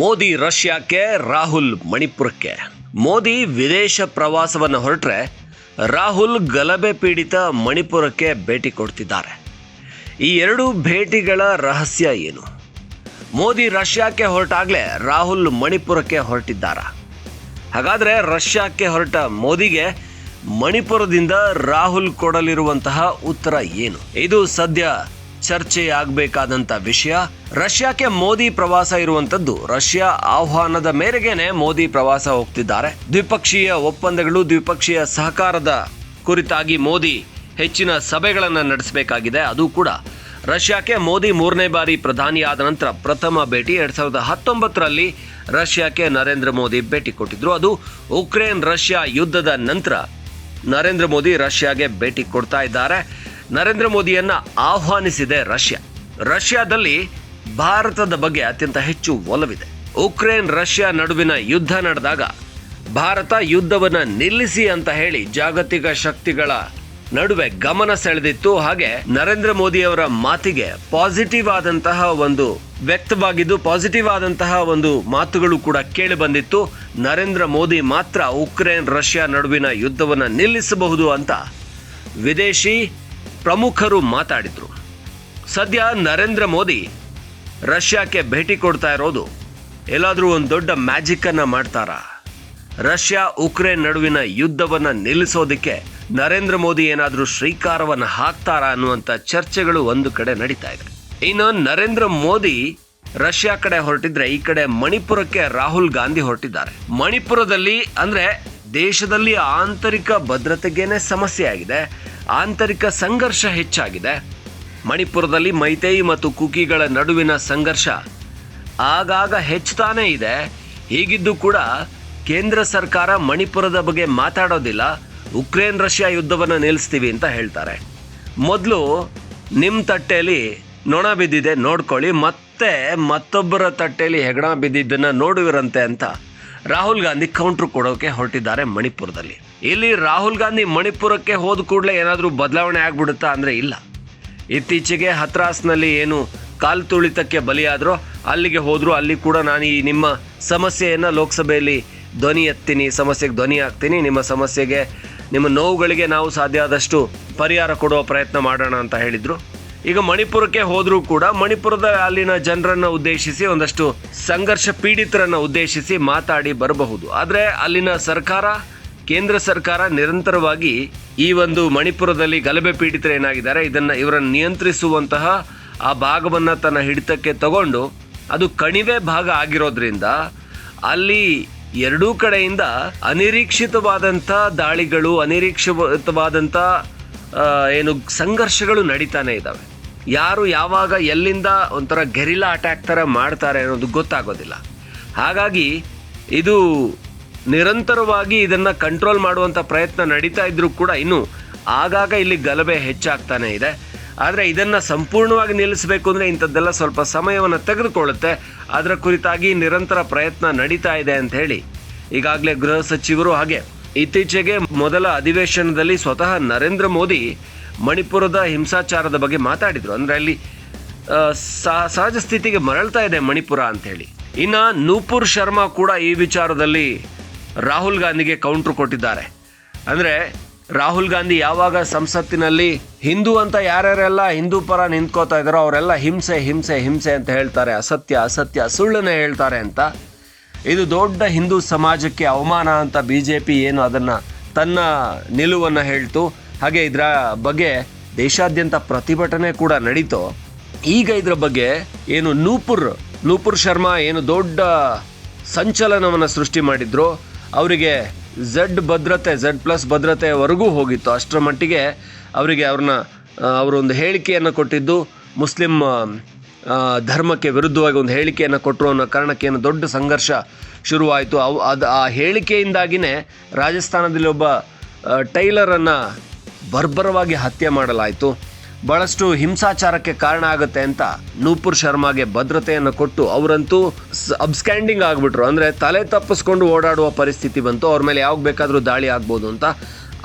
ಮೋದಿ ರಷ್ಯಾಕ್ಕೆ, ರಾಹುಲ್ ಮಣಿಪುರಕ್ಕೆ. ಮೋದಿ ವಿದೇಶ ಪ್ರವಾಸವನ್ನು ಹೊರಟ್ರೆ ರಾಹುಲ್ ಗಲಭೆ ಪೀಡಿತ ಮಣಿಪುರಕ್ಕೆ ಭೇಟಿ ಕೊಡ್ತಿದ್ದಾರೆ. ಈ ಎರಡು ಭೇಟಿಗಳ ರಹಸ್ಯ ಏನು? ಮೋದಿ ರಷ್ಯಾಕ್ಕೆ ಹೊರಟಾಗಲೇ ರಾಹುಲ್ ಮಣಿಪುರಕ್ಕೆ ಹೊರಟಿದ್ದಾರಾ? ಹಾಗಾದರೆ ರಷ್ಯಾಕ್ಕೆ ಹೊರಟ ಮೋದಿಗೆ ಮಣಿಪುರದಿಂದ ರಾಹುಲ್ ಕೊಡಲಿರುವಂತಹ ಉತ್ತರ ಏನು? ಇದು ಸದ್ಯ ಚರ್ಚೆಯಾಗಬೇಕಾದಂಥ ವಿಷಯ. ರಷ್ಯಾಕ್ಕೆ ಮೋದಿ ಪ್ರವಾಸ ಇರುವಂತದ್ದು ರಷ್ಯಾ ಆಹ್ವಾನದ ಮೇರೆಗೆನೆ ಮೋದಿ ಪ್ರವಾಸ ಹೋಗ್ತಿದ್ದಾರೆ. ದ್ವಿಪಕ್ಷೀಯ ಒಪ್ಪಂದಗಳು ದ್ವಿಪಕ್ಷೀಯ ಸಹಕಾರದ ಕುರಿತಾಗಿ ಮೋದಿ ಹೆಚ್ಚಿನ ಸಭೆಗಳನ್ನು ನಡೆಸಬೇಕಾಗಿದೆ. ಅದು ಕೂಡ ರಷ್ಯಾಕ್ಕೆ ಮೋದಿ ಮೂರನೇ ಬಾರಿ ಪ್ರಧಾನಿಯಾದ ನಂತರ ಪ್ರಥಮ ಭೇಟಿ. ಎರಡ್ ಸಾವಿರದ ಹತ್ತೊಂಬತ್ತರಲ್ಲಿ ರಷ್ಯಾಕ್ಕೆ ನರೇಂದ್ರ ಮೋದಿ ಭೇಟಿ ಕೊಟ್ಟಿದ್ರು. ಅದು ಉಕ್ರೇನ್ ರಷ್ಯಾ ಯುದ್ಧದ ನಂತರ ನರೇಂದ್ರ ಮೋದಿ ರಷ್ಯಾಗೆ ಭೇಟಿ ಕೊಡ್ತಾ ಇದ್ದಾರೆ. ನರೇಂದ್ರ ಮೋದಿಯನ್ನ ಆಹ್ವಾನಿಸಿದೆ ರಷ್ಯಾ. ರಷ್ಯಾದಲ್ಲಿ ಭಾರತದ ಬಗ್ಗೆ ಅತ್ಯಂತ ಹೆಚ್ಚು ಒಲವಿದೆ. ಉಕ್ರೇನ್ ರಷ್ಯಾ ನಡುವಿನ ಯುದ್ಧ ನಡೆದಾಗ ಭಾರತ ಯುದ್ಧವನ್ನ ನಿಲ್ಲಿಸಿ ಅಂತ ಹೇಳಿ ಜಾಗತಿಕ ಶಕ್ತಿಗಳ ನಡುವೆ ಗಮನ ಸೆಳೆದಿತ್ತು. ಹಾಗೆ ನರೇಂದ್ರ ಮೋದಿ ಅವರ ಮಾತಿಗೆ ಪಾಸಿಟಿವ್ ಆದಂತಹ ಒಂದು ವ್ಯಕ್ತವಾಗಿದ್ದು ಪಾಸಿಟಿವ್ ಆದಂತಹ ಒಂದು ಮಾತುಗಳು ಕೂಡ ಕೇಳಿ ಬಂದಿತ್ತು. ನರೇಂದ್ರ ಮೋದಿ ಮಾತ್ರ ಉಕ್ರೇನ್ ರಷ್ಯಾ ನಡುವಿನ ಯುದ್ಧವನ್ನ ನಿಲ್ಲಿಸಬಹುದು ಅಂತ ವಿದೇಶಿ ಪ್ರಮುಖರು ಮಾತಾಡಿದ್ರು. ಸದ್ಯ ನರೇಂದ್ರ ಮೋದಿ ರಷ್ಯಾಕ್ಕೆ ಭೇಟಿ ಕೊಡ್ತಾ ಇರೋದು. ಎಲ್ಲಾದರೂ ಒಂದು ದೊಡ್ಡ ಮ್ಯಾಜಿಕ್ ಅನ್ನ ಮಾಡ್ತಾರಾ? ರಷ್ಯಾ ಉಕ್ರೇನ್ ನಡುವಿನ ಯುದ್ಧವನ್ನ ನಿಲ್ಲಿಸೋದಕ್ಕೆ ನರೇಂದ್ರ ಮೋದಿ ಏನಾದರೂ ಶ್ರೀಕಾರವನ್ನ ಹಾಕ್ತಾರಾ ಅನ್ನುವಂಥ ಚರ್ಚೆಗಳು ಒಂದು ಕಡೆ ನಡೀತಾ ಇದೆ. ಇನ್ನು ನರೇಂದ್ರ ಮೋದಿ ರಷ್ಯಾ ಕಡೆ ಹೊರಟಿದ್ರೆ ಈ ಕಡೆ ಮಣಿಪುರಕ್ಕೆ ರಾಹುಲ್ ಗಾಂಧಿ ಹೊರಟಿದ್ದಾರೆ. ಮಣಿಪುರದಲ್ಲಿ ಅಂದ್ರೆ ದೇಶದಲ್ಲಿ ಆಂತರಿಕ ಭದ್ರತೆಗೇನೆ ಸಮಸ್ಯೆ ಆಗಿದೆ. ಆಂತರಿಕ ಸಂಘರ್ಷ ಹೆಚ್ಚಾಗಿದೆ. ಮಣಿಪುರದಲ್ಲಿ ಮೈತೇಯಿ ಮತ್ತು ಕುಕಿಗಳ ನಡುವಿನ ಸಂಘರ್ಷ ಆಗಾಗ ಹೆಚ್ಚುತ್ತಾನೇ ಇದೆ. ಹೀಗಿದ್ದು ಕೂಡ ಕೇಂದ್ರ ಸರ್ಕಾರ ಮಣಿಪುರದ ಬಗ್ಗೆ ಮಾತಾಡೋದಿಲ್ಲ. ಉಕ್ರೇನ್ ರಷ್ಯಾ ಯುದ್ಧವನ್ನು ನಿಲ್ಲಿಸ್ತೀವಿ ಅಂತ ಹೇಳ್ತಾರೆ. ಮೊದಲು ನಿಮ್ಮ ತಟ್ಟೆಯಲ್ಲಿ ನೊಣ ಬಿದ್ದಿದೆ ನೋಡ್ಕೊಳ್ಳಿ. ಮತ್ತೆ ಮತ್ತೊಬ್ಬರ ತಟ್ಟೆಯಲ್ಲಿ ಹೆಗಣ ಬಿದ್ದಿದ್ದನ್ನು ನೋಡುವಿರಂತೆ ಅಂತ. ರಾಹುಲ್ ಗಾಂಧಿ ಕೌಂಟರ್ ಕೊಡೋಕೆ ಹೊರಟಿದ್ದಾರೆ ಮಣಿಪುರದಲ್ಲಿ. ಇಲ್ಲಿ ರಾಹುಲ್ ಗಾಂಧಿ ಮಣಿಪುರಕ್ಕೆ ಹೋದ ಕೂಡಲೇ ಏನಾದರೂ ಬದಲಾವಣೆ ಆಗ್ಬಿಡುತ್ತಾ ಅಂದರೆ ಇಲ್ಲ. ಇತ್ತೀಚೆಗೆ ಹತ್ರಾಸ್ನಲ್ಲಿ ಏನು ಕಾಲು ತುಳಿತಕ್ಕೆ ಬಲಿಯಾದರೂ ಅಲ್ಲಿಗೆ ಹೋದರೂ, ಅಲ್ಲಿ ಕೂಡ ನಾನು ಈ ನಿಮ್ಮ ಸಮಸ್ಯೆಯನ್ನು ಲೋಕಸಭೆಯಲ್ಲಿ ಧ್ವನಿ ಎತ್ತೀನಿ, ಸಮಸ್ಯೆಗೆ ಧ್ವನಿ ಹಾಕ್ತೀನಿ, ನಿಮ್ಮ ಸಮಸ್ಯೆಗೆ, ನಿಮ್ಮ ನೋವುಗಳಿಗೆ ನಾವು ಸಾಧ್ಯ ಆದಷ್ಟು ಪರಿಹಾರ ಕೊಡುವ ಪ್ರಯತ್ನ ಮಾಡೋಣ ಅಂತ ಹೇಳಿದ್ರು. ಈಗ ಮಣಿಪುರಕ್ಕೆ ಹೋದರೂ ಕೂಡ ಮಣಿಪುರದ ಅಲ್ಲಿನ ಜನರನ್ನ ಉದ್ದೇಶಿಸಿ ಒಂದಷ್ಟು ಸಂಘರ್ಷ ಪೀಡಿತರನ್ನ ಉದ್ದೇಶಿಸಿ ಮಾತಾಡಿ ಬರಬಹುದು. ಆದರೆ ಅಲ್ಲಿನ ಸರ್ಕಾರ, ಕೇಂದ್ರ ಸರ್ಕಾರ ನಿರಂತರವಾಗಿ ಈ ಒಂದು ಮಣಿಪುರದಲ್ಲಿ ಗಲಭೆ ಪೀಡಿತರು ಏನಾಗಿದ್ದಾರೆ, ಇದನ್ನ ಇವರನ್ನು ನಿಯಂತ್ರಿಸುವಂತಹ ಆ ಭಾಗವನ್ನ ತನ್ನ ಹಿಡಿತಕ್ಕೆ ತಗೊಂಡು ಅದು ಕಣಿವೆ ಭಾಗ ಆಗಿರೋದ್ರಿಂದ ಅಲ್ಲಿ ಎರಡೂ ಕಡೆಯಿಂದ ಅನಿರೀಕ್ಷಿತವಾದಂಥ ದಾಳಿಗಳು, ಅನಿರೀಕ್ಷಿತವಾದಂಥ ಏನು ಸಂಘರ್ಷಗಳು ನಡೀತಾನೆ ಇದ್ದಾವೆ. ಯಾರು ಯಾವಾಗ ಎಲ್ಲಿಂದ ಒಂಥರ ಗೆರಿಲಾ ಅಟ್ಯಾಕ್ ಥರ ಮಾಡ್ತಾರೆ ಅನ್ನೋದು ಗೊತ್ತಾಗೋದಿಲ್ಲ. ಹಾಗಾಗಿ ಇದು ನಿರಂತರವಾಗಿ ಇದನ್ನು ಕಂಟ್ರೋಲ್ ಮಾಡುವಂಥ ಪ್ರಯತ್ನ ನಡೀತಾ ಇದ್ದರೂ ಕೂಡ ಇನ್ನು ಆಗಾಗ ಇಲ್ಲಿ ಗಲಭೆ ಹೆಚ್ಚಾಗ್ತಾನೆ ಇದೆ. ಆದರೆ ಇದನ್ನು ಸಂಪೂರ್ಣವಾಗಿ ನಿಲ್ಲಿಸಬೇಕು ಅಂದರೆ ಇಂಥದ್ದೆಲ್ಲ ಸ್ವಲ್ಪ ಸಮಯವನ್ನು ತೆಗೆದುಕೊಳ್ಳುತ್ತೆ. ಅದರ ಕುರಿತಾಗಿ ನಿರಂತರ ಪ್ರಯತ್ನ ನಡೀತಾ ಇದೆ ಅಂತ ಹೇಳಿ ಈಗಾಗಲೇ ಗೃಹ ಸಚಿವರು ಹಾಗೆ ಇತ್ತೀಚೆಗೆ ಮೊದಲ ಅಧಿವೇಶನದಲ್ಲಿ ಸ್ವತಃ ನರೇಂದ್ರ ಮೋದಿ ಮಣಿಪುರದ ಹಿಂಸಾಚಾರದ ಬಗ್ಗೆ ಮಾತಾಡಿದರು. ಅಂದರೆ ಅಲ್ಲಿ ಸಹಜ ಸ್ಥಿತಿಗೆ ಮರಳ್ತಾ ಇದೆ ಮಣಿಪುರ ಅಂತ ಹೇಳಿ ಇನ್ನ ನೂಪುರ್ ಶರ್ಮಾ ಕೂಡ ಈ ವಿಚಾರದಲ್ಲಿ ರಾಹುಲ್ ಗಾಂಧಿಗೆ ಕೌಂಟ್ರ್ ಕೊಟ್ಟಿದ್ದಾರೆ. ಅಂದರೆ ರಾಹುಲ್ ಗಾಂಧಿ ಯಾವಾಗ ಸಂಸತ್ತಿನಲ್ಲಿ ಹಿಂದೂ ಅಂತ ಯಾರ್ಯಾರೆಲ್ಲ ಹಿಂದೂ ಪರ ನಿಂತ್ಕೋತಾ ಇದ್ದಾರೋ ಅವರೆಲ್ಲ ಹಿಂಸೆ ಹಿಂಸೆ ಹಿಂಸೆ ಅಂತ ಹೇಳ್ತಾರೆ. ಅಸತ್ಯ ಅಸತ್ಯ, ಸುಳ್ಳನ್ನೇ ಹೇಳ್ತಾರೆ ಅಂತ. ಇದು ದೊಡ್ಡ ಹಿಂದೂ ಸಮಾಜಕ್ಕೆ ಅವಮಾನ ಅಂತ ಬಿ ಜೆ ಪಿ ಏನು ಅದನ್ನು ತನ್ನ ನಿಲುವನ್ನು ಹೇಳ್ತು. ಹಾಗೆ ಇದರ ಬಗ್ಗೆ ದೇಶಾದ್ಯಂತ ಪ್ರತಿಭಟನೆ ಕೂಡ ನಡೀತು. ಈಗ ಇದರ ಬಗ್ಗೆ ಏನು ನೂಪುರ್ ನೂಪುರ್ ಶರ್ಮಾ ಏನು ದೊಡ್ಡ ಸಂಚಲನವನ್ನು ಸೃಷ್ಟಿ ಮಾಡಿದ್ರು. ಅವರಿಗೆ ಝಡ್ ಭದ್ರತೆ ಝಡ್ ಪ್ಲಸ್ ಭದ್ರತೆವರೆಗೂ ಹೋಗಿತ್ತು. ಅಷ್ಟರ ಮಟ್ಟಿಗೆ ಅವರಿಗೆ ಅವ್ರನ್ನ ಅವರೊಂದು ಹೇಳಿಕೆಯನ್ನು ಕೊಟ್ಟಿದ್ದು ಮುಸ್ಲಿಂ ಧರ್ಮಕ್ಕೆ ವಿರುದ್ಧವಾಗಿ ಒಂದು ಹೇಳಿಕೆಯನ್ನು ಕೊಟ್ಟರು ಅನ್ನೋ ಕಾರಣಕ್ಕೆ ಏನು ದೊಡ್ಡ ಸಂಘರ್ಷ ಶುರುವಾಯಿತು. ಅವು ಅದು ಆ ಹೇಳಿಕೆಯಿಂದಾಗಿನೇ ರಾಜಸ್ಥಾನದಲ್ಲಿ ಒಬ್ಬ ಟೈಲರನ್ನು ಬರ್ಬರವಾಗಿ ಹತ್ಯೆ ಮಾಡಲಾಯಿತು. ಬಹಳಷ್ಟು ಹಿಂಸಾಚಾರಕ್ಕೆ ಕಾರಣ ಆಗುತ್ತೆ ಅಂತ ನೂಪುರ್ ಶರ್ಮಾಗೆ ಭದ್ರತೆಯನ್ನು ಕೊಟ್ಟು ಅವರಂತೂ ಅಬ್ಸ್ಕ್ಯಾಂಡಿಂಗ್ ಆಗಿಬಿಟ್ರು. ಅಂದರೆ ತಲೆ ತಪ್ಪಿಸ್ಕೊಂಡು ಓಡಾಡುವ ಪರಿಸ್ಥಿತಿ ಬಂತು. ಅವ್ರ ಮೇಲೆ ಯಾವಾಗ ಬೇಕಾದರೂ ದಾಳಿ ಆಗ್ಬೋದು ಅಂತ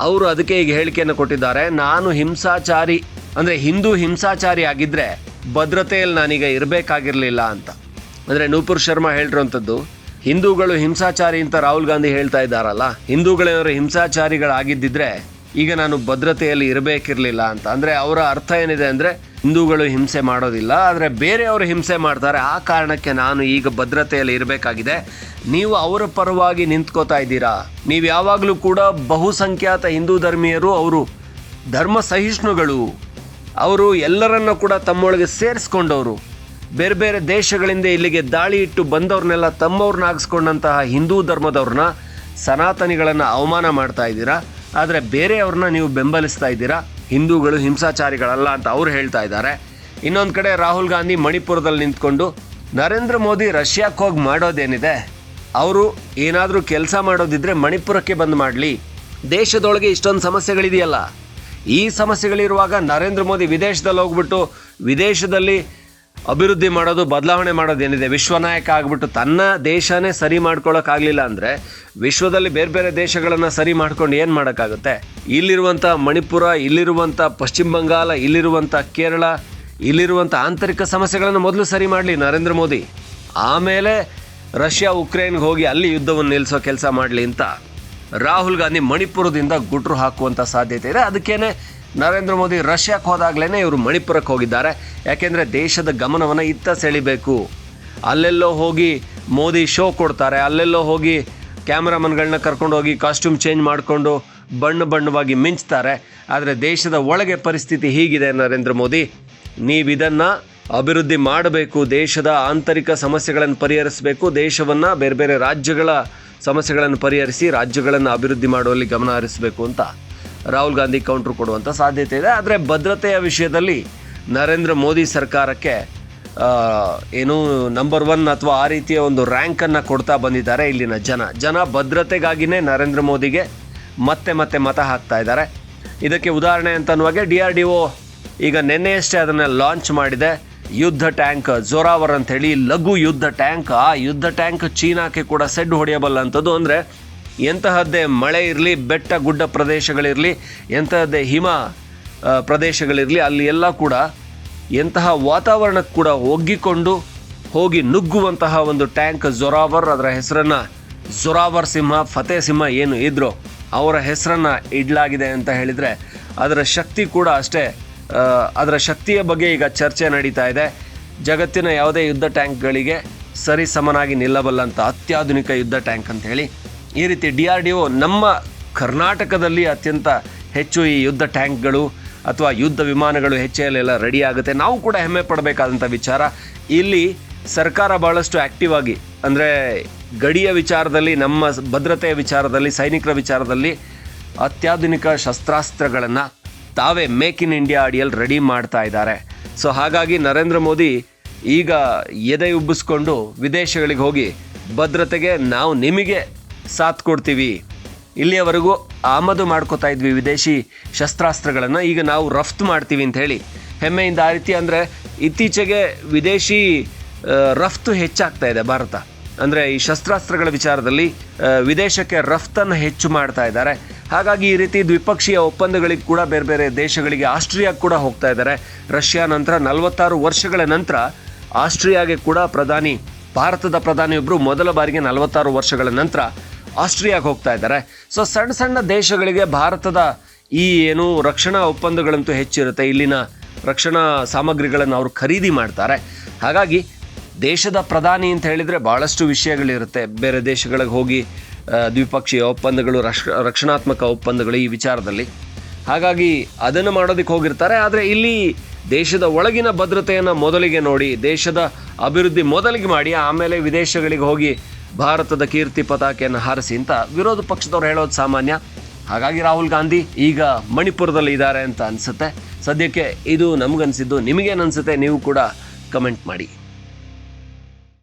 ಅವರು ಅದಕ್ಕೆ ಈಗ ಹೇಳಿಕೆಯನ್ನು ಕೊಟ್ಟಿದ್ದಾರೆ. ನಾನು ಹಿಂಸಾಚಾರಿ, ಅಂದರೆ ಹಿಂದೂ ಹಿಂಸಾಚಾರಿ ಆಗಿದ್ದರೆ ಭದ್ರತೆಯಲ್ಲಿ ನಾನೀಗ ಇರಬೇಕಾಗಿರಲಿಲ್ಲ ಅಂತ. ಅಂದರೆ ನೂಪುರ್ ಶರ್ಮಾ ಹೇಳಿರುವಂಥದ್ದು, ಹಿಂದೂಗಳು ಹಿಂಸಾಚಾರಿ ಅಂತ ರಾಹುಲ್ ಗಾಂಧಿ ಹೇಳ್ತಾ ಇದ್ದಾರಲ್ಲ, ಹಿಂದೂಗಳೇನಾದ್ರು ಹಿಂಸಾಚಾರಿಗಳಾಗಿದ್ದಿದ್ರೆ ಈಗ ನಾನು ಭದ್ರತೆಯಲ್ಲಿ ಇರಬೇಕಿರಲಿಲ್ಲ ಅಂತ. ಅಂದರೆ ಅವರ ಅರ್ಥ ಏನಿದೆ ಅಂದರೆ, ಹಿಂದೂಗಳು ಹಿಂಸೆ ಮಾಡೋದಿಲ್ಲ, ಆದರೆ ಬೇರೆಯವರು ಹಿಂಸೆ ಮಾಡ್ತಾರೆ. ಆ ಕಾರಣಕ್ಕೆ ನಾನು ಈಗ ಭದ್ರತೆಯಲ್ಲಿ ಇರಬೇಕಾಗಿದೆ. ನೀವು ಅವರ ಪರವಾಗಿ ನಿಂತ್ಕೋತಾ ಇದ್ದೀರಾ? ನೀವು ಯಾವಾಗಲೂ ಕೂಡ ಬಹುಸಂಖ್ಯಾತ ಹಿಂದೂ ಧರ್ಮೀಯರು, ಅವರು ಧರ್ಮ ಸಹಿಷ್ಣುಗಳು. ಅವರು ಎಲ್ಲರನ್ನ ಕೂಡ ತಮ್ಮೊಳಗೆ ಸೇರಿಸ್ಕೊಂಡವರು. ಬೇರೆ ಬೇರೆ ದೇಶಗಳಿಂದ ಇಲ್ಲಿಗೆ ದಾಳಿ ಇಟ್ಟು ಬಂದವ್ರನ್ನೆಲ್ಲ ತಮ್ಮವ್ರನ್ನಾಗಿಸ್ಕೊಂಡಂತಹ ಹಿಂದೂ ಧರ್ಮದವ್ರನ್ನ, ಸನಾತನಿಗಳನ್ನು ಅವಮಾನ ಮಾಡ್ತಾ ಇದ್ದೀರಾ? ಆದರೆ ಬೇರೆಯವ್ರನ್ನ ನೀವು ಬೆಂಬಲಿಸ್ತಾ ಇದ್ದೀರಾ? ಹಿಂದೂಗಳು ಹಿಂಸಾಚಾರಿಗಳಲ್ಲ ಅಂತ ಅವ್ರು ಹೇಳ್ತಾ ಇದ್ದಾರೆ. ಇನ್ನೊಂದು ಕಡೆ ರಾಹುಲ್ ಗಾಂಧಿ ಮಣಿಪುರದಲ್ಲಿ ನಿಂತ್ಕೊಂಡು, ನರೇಂದ್ರ ಮೋದಿ ರಷ್ಯಾಕ್ಕೆ ಹೋಗಿ ಮಾಡೋದೇನಿದೆ? ಅವರು ಏನಾದರೂ ಕೆಲಸ ಮಾಡೋದಿದ್ರೆ ಮಣಿಪುರಕ್ಕೆ ಬಂದು ಮಾಡಲಿ. ದೇಶದೊಳಗೆ ಇಷ್ಟೊಂದು ಸಮಸ್ಯೆಗಳಿದೆಯಲ್ಲ? ಈ ಸಮಸ್ಯೆಗಳಿರುವಾಗ ನರೇಂದ್ರ ಮೋದಿ ವಿದೇಶದಲ್ಲಿ ಹೋಗ್ಬಿಟ್ಟು ವಿದೇಶದಲ್ಲಿ ಅಭಿವೃದ್ಧಿ ಮಾಡೋದು, ಬದಲಾವಣೆ ಮಾಡೋದು ಮಾಡೋದೇನಿದೆ ವಿಶ್ವನಾಯಕ ಆಗಿಬಿಟ್ಟು ತನ್ನ ದೇಶನೇ ಸರಿ ಮಾಡ್ಕೊಳ್ಳೋಕ್ಕಾಗಲಿಲ್ಲ ಅಂದರೆ ವಿಶ್ವದಲ್ಲಿ ಬೇರೆ ಬೇರೆ ದೇಶಗಳನ್ನು ಸರಿ ಮಾಡ್ಕೊಂಡು ಏನು ಮಾಡೋಕ್ಕಾಗುತ್ತೆ? ಇಲ್ಲಿರುವಂಥ ಮಣಿಪುರ ಇಲ್ಲಿರುವಂಥ ಪಶ್ಚಿಮ ಬಂಗಾಳ ಇಲ್ಲಿರುವಂಥ ಕೇರಳ ಇಲ್ಲಿರುವಂಥ ಆಂತರಿಕ ಸಮಸ್ಯೆಗಳನ್ನು ಮೊದಲು ಸರಿ ಮಾಡಲಿ ನರೇಂದ್ರ ಮೋದಿ. ಆಮೇಲೆ ರಷ್ಯಾ, ಉಕ್ರೇನ್ಗೆ ಹೋಗಿ ಅಲ್ಲಿ ಯುದ್ಧವನ್ನು ನಿಲ್ಲಿಸೋ ಕೆಲಸ ಮಾಡಲಿ ಅಂತ. ರಾಹುಲ್ ಗಾಂಧಿ ಮಣಿಪುರದಿಂದ ಗುಟ್ರು ಹಾಕುವಂಥ ಸಾಧ್ಯತೆ ಇದೆ. ಅದಕ್ಕೇನೆ ನರೇಂದ್ರ ಮೋದಿ ರಷ್ಯಾಕ್ಕೆ ಹೋದಾಗಲೇ ಇವರು ಮಣಿಪುರಕ್ಕೆ ಹೋಗಿದ್ದಾರೆ. ಯಾಕೆಂದರೆ ದೇಶದ ಗಮನವನ್ನು ಇತ್ತ ಸೆಳಿಬೇಕು. ಅಲ್ಲೆಲ್ಲೋ ಹೋಗಿ ಮೋದಿ ಶೋ ಕೊಡ್ತಾರೆ. ಅಲ್ಲೆಲ್ಲೋ ಹೋಗಿ ಕ್ಯಾಮ್ರಾಮನ್ಗಳನ್ನ ಕರ್ಕೊಂಡು ಹೋಗಿ ಕಾಸ್ಟ್ಯೂಮ್ ಚೇಂಜ್ ಮಾಡಿಕೊಂಡು ಬಣ್ಣ ಬಣ್ಣವಾಗಿ ಮಿಂಚ್ತಾರೆ. ಆದರೆ ದೇಶದ ಒಳಗೆ ಪರಿಸ್ಥಿತಿ ಹೀಗಿದೆ ನರೇಂದ್ರ ಮೋದಿ. ನೀವು ಇದನ್ನು ಅಭಿವೃದ್ಧಿ ಮಾಡಬೇಕು, ದೇಶದ ಆಂತರಿಕ ಸಮಸ್ಯೆಗಳನ್ನು ಪರಿಹರಿಸಬೇಕು, ದೇಶವನ್ನು ಬೇರೆ ಬೇರೆ ರಾಜ್ಯಗಳ ಸಮಸ್ಯೆಗಳನ್ನು ಪರಿಹರಿಸಿ ರಾಜ್ಯಗಳನ್ನು ಅಭಿವೃದ್ಧಿ ಮಾಡುವಲ್ಲಿ ಗಮನ ಹರಿಸಬೇಕು ಅಂತ ರಾಹುಲ್ ಗಾಂಧಿ ಕೌಂಟ್ರ್ ಕೊಡುವಂಥ ಸಾಧ್ಯತೆ ಇದೆ. ಆದರೆ ಭದ್ರತೆಯ ವಿಷಯದಲ್ಲಿ ನರೇಂದ್ರ ಮೋದಿ ಸರ್ಕಾರಕ್ಕೆ ಏನು ನಂಬರ್ ಒನ್ ಅಥವಾ ಆ ರೀತಿಯ ಒಂದು ರ್ಯಾಂಕನ್ನು ಕೊಡ್ತಾ ಬಂದಿದ್ದಾರೆ ಇಲ್ಲಿನ ಜನ. ಜನ ಭದ್ರತೆಗಾಗಿನೇ ನರೇಂದ್ರ ಮೋದಿಗೆ ಮತ್ತೆ ಮತ್ತೆ ಮತ ಹಾಕ್ತಾ ಇದ್ದಾರೆ. ಇದಕ್ಕೆ ಉದಾಹರಣೆ ಅಂತ ಅನ್ನುವಾಗೆ ಡಿ ಆರ್ ಡಿ ಒ ಈಗ ನಿನ್ನೆಯಷ್ಟೇ ಅದನ್ನು ಲಾಂಚ್ ಮಾಡಿದೆ. ಯುದ್ಧ ಟ್ಯಾಂಕ್, ಜೋರಾವರ್ ಅಂತ ಹೇಳಿ ಲಘು ಯುದ್ಧ ಟ್ಯಾಂಕ್. ಆ ಯುದ್ಧ ಟ್ಯಾಂಕ್ ಚೀನಾಕ್ಕೆ ಕೂಡ ಸೆಡ್ ಹೊಡೆಯಬಲ್ಲಂಥದ್ದು ಅಂದರೆ, ಎಂತಹದ್ದೇ ಮಳೆ ಇರಲಿ, ಬೆಟ್ಟ ಗುಡ್ಡ ಪ್ರದೇಶಗಳಿರಲಿ, ಎಂತಹದ್ದೇ ಹಿಮ ಪ್ರದೇಶಗಳಿರಲಿ, ಅಲ್ಲಿ ಎಲ್ಲ ಕೂಡ ಎಂತಹ ವಾತಾವರಣಕ್ಕೆ ಕೂಡ ಒಗ್ಗಿಕೊಂಡು ಹೋಗಿ ನುಗ್ಗುವಂತಹ ಒಂದು ಟ್ಯಾಂಕ್ ಜೊರಾವರ್. ಅದರ ಹೆಸರನ್ನು ಜೊರಾವರ್ ಸಿಂಹ, ಫತೇ ಸಿಂಹ ಏನು ಇದ್ರು ಅವರ ಹೆಸರನ್ನು ಇಡಲಾಗಿದೆ ಅಂತ ಹೇಳಿದರೆ, ಅದರ ಶಕ್ತಿ ಕೂಡ ಅಷ್ಟೇ. ಅದರ ಶಕ್ತಿಯ ಬಗ್ಗೆ ಈಗ ಚರ್ಚೆ ನಡೀತಾ ಇದೆ. ಜಗತ್ತಿನ ಯಾವುದೇ ಯುದ್ಧ ಟ್ಯಾಂಕ್ಗಳಿಗೆ ಸರಿ ಸಮನಾಗಿ ನಿಲ್ಲಬಲ್ಲಂಥ ಅತ್ಯಾಧುನಿಕ ಯುದ್ಧ ಟ್ಯಾಂಕ್ ಅಂತ ಹೇಳಿ ಈ ರೀತಿ ಡಿ ಆರ್ ಡಿ ಒ ನಮ್ಮ ಕರ್ನಾಟಕದಲ್ಲಿ ಅತ್ಯಂತ ಹೆಚ್ಚು ಈ ಯುದ್ಧ ಟ್ಯಾಂಕ್ಗಳು ಅಥವಾ ಯುದ್ಧ ವಿಮಾನಗಳು ಹೆಚ್ಚೆಯಲ್ಲೆಲ್ಲ ರೆಡಿ ಆಗುತ್ತೆ. ನಾವು ಕೂಡ ಹೆಮ್ಮೆ ಪಡಬೇಕಾದಂಥ ವಿಚಾರ. ಇಲ್ಲಿ ಸರ್ಕಾರ ಭಾಳಷ್ಟು ಆ್ಯಕ್ಟಿವ್ ಆಗಿ, ಅಂದರೆ ಗಡಿಯ ವಿಚಾರದಲ್ಲಿ, ನಮ್ಮ ಭದ್ರತೆಯ ವಿಚಾರದಲ್ಲಿ, ಸೈನಿಕರ ವಿಚಾರದಲ್ಲಿ ಅತ್ಯಾಧುನಿಕ ಶಸ್ತ್ರಾಸ್ತ್ರಗಳನ್ನು ತಾವೇ ಮೇಕ್ ಇನ್ ಇಂಡಿಯಾ ಅಡಿಯಲ್ಲಿ ರೆಡಿ ಮಾಡ್ತಾ ಇದ್ದಾರೆ. ಸೊ ಹಾಗಾಗಿ ನರೇಂದ್ರ ಮೋದಿ ಈಗ ಎದೆ ಉಬ್ಬಿಸ್ಕೊಂಡು ವಿದೇಶಗಳಿಗೆ ಹೋಗಿ ಭದ್ರತೆಗೆ ನಾವು ನಿಮಗೆ ಸಾಥ್ ಕೊಡ್ತೀವಿ. ಇಲ್ಲಿಯವರೆಗೂ ಆಮದು ಮಾಡ್ಕೋತಾ ಇದ್ವಿ ವಿದೇಶಿ ಶಸ್ತ್ರಾಸ್ತ್ರಗಳನ್ನು, ಈಗ ನಾವು ರಫ್ತು ಮಾಡ್ತೀವಿ ಅಂತ ಹೇಳಿ. ಹೆಮ್ಮೆಯಿಂದ ಆ ರೀತಿ ಅಂದರೆ ಇತ್ತೀಚೆಗೆ ವಿದೇಶಿ ರಫ್ತು ಹೆಚ್ಚಾಗ್ತಾ ಇದೆ ಭಾರತ. ಅಂದರೆ ಈ ಶಸ್ತ್ರಾಸ್ತ್ರಗಳ ವಿಚಾರದಲ್ಲಿ ವಿದೇಶಕ್ಕೆ ರಫ್ತನ್ನು ಹೆಚ್ಚು ಮಾಡ್ತಾ ಇದ್ದಾರೆ. ಹಾಗಾಗಿ ಈ ರೀತಿ ದ್ವಿಪಕ್ಷೀಯ ಒಪ್ಪಂದಗಳಿಗೆ ಕೂಡ ಬೇರೆ ಬೇರೆ ದೇಶಗಳಿಗೆ ಆಸ್ಟ್ರಿಯಾ ಕೂಡ ಹೋಗ್ತಾ ಇದ್ದಾರೆ. ರಷ್ಯಾ ನಂತರ ನಲವತ್ತಾರು ವರ್ಷಗಳ ನಂತರ ಆಸ್ಟ್ರಿಯಾಗೆ ಕೂಡ ಪ್ರಧಾನಿ, ಭಾರತದ ಪ್ರಧಾನಿಯೊಬ್ಬರು ಮೊದಲ ಬಾರಿಗೆ ನಲವತ್ತಾರು ವರ್ಷಗಳ ನಂತರ ಆಸ್ಟ್ರಿಯಾಗೆ ಹೋಗ್ತಾ ಇದ್ದಾರೆ. ಸೊ ಸಣ್ಣ ಸಣ್ಣ ದೇಶಗಳಿಗೆ ಭಾರತದ ಈ ಏನು ರಕ್ಷಣಾ ಒಪ್ಪಂದಗಳಂತೂ ಹೆಚ್ಚಿರುತ್ತೆ. ಇಲ್ಲಿನ ರಕ್ಷಣಾ ಸಾಮಗ್ರಿಗಳನ್ನು ಅವರು ಖರೀದಿ ಮಾಡ್ತಾರೆ. ಹಾಗಾಗಿ ದೇಶದ ಪ್ರಧಾನಿ ಅಂತ ಹೇಳಿದರೆ ಭಾಳಷ್ಟು ವಿಷಯಗಳಿರುತ್ತೆ. ಬೇರೆ ದೇಶಗಳಿಗೆ ಹೋಗಿ ದ್ವಿಪಕ್ಷೀಯ ಒಪ್ಪಂದಗಳು, ರಕ್ಷ, ರಕ್ಷಣಾತ್ಮಕ ಒಪ್ಪಂದಗಳು ಈ ವಿಚಾರದಲ್ಲಿ. ಹಾಗಾಗಿ ಅದನ್ನು ಮಾಡೋದಕ್ಕೆ ಹೋಗಿರ್ತಾರೆ. ಆದರೆ ಇಲ್ಲಿ ದೇಶದ ಒಳಗಿನ ಭದ್ರತೆಯನ್ನು ಮೊದಲಿಗೆ ನೋಡಿ, ದೇಶದ ಅಭಿವೃದ್ಧಿ ಮೊದಲಿಗೆ ಮಾಡಿ, ಆಮೇಲೆ ವಿದೇಶಗಳಿಗೆ ಹೋಗಿ ಭಾರತದ ಕೀರ್ತಿ ಪತಾಕೆಯನ್ನು ಹಾರಿಸಿ ಅಂತ ವಿರೋಧ ಪಕ್ಷದವ್ರು ಹೇಳೋದು ಸಾಮಾನ್ಯ. ಹಾಗಾಗಿ ರಾಹುಲ್ ಗಾಂಧಿ ಈಗ ಮಣಿಪುರದಲ್ಲಿ ಇದ್ದಾರೆ ಅಂತ ಅನಿಸುತ್ತೆ. ಸದ್ಯಕ್ಕೆ ಇದು ನಮಗನ್ಸಿದ್ದು ನಿಮಗೇನು ಅನಿಸುತ್ತೆ ನೀವು ಕೂಡ ಕಮೆಂಟ್ ಮಾಡಿ.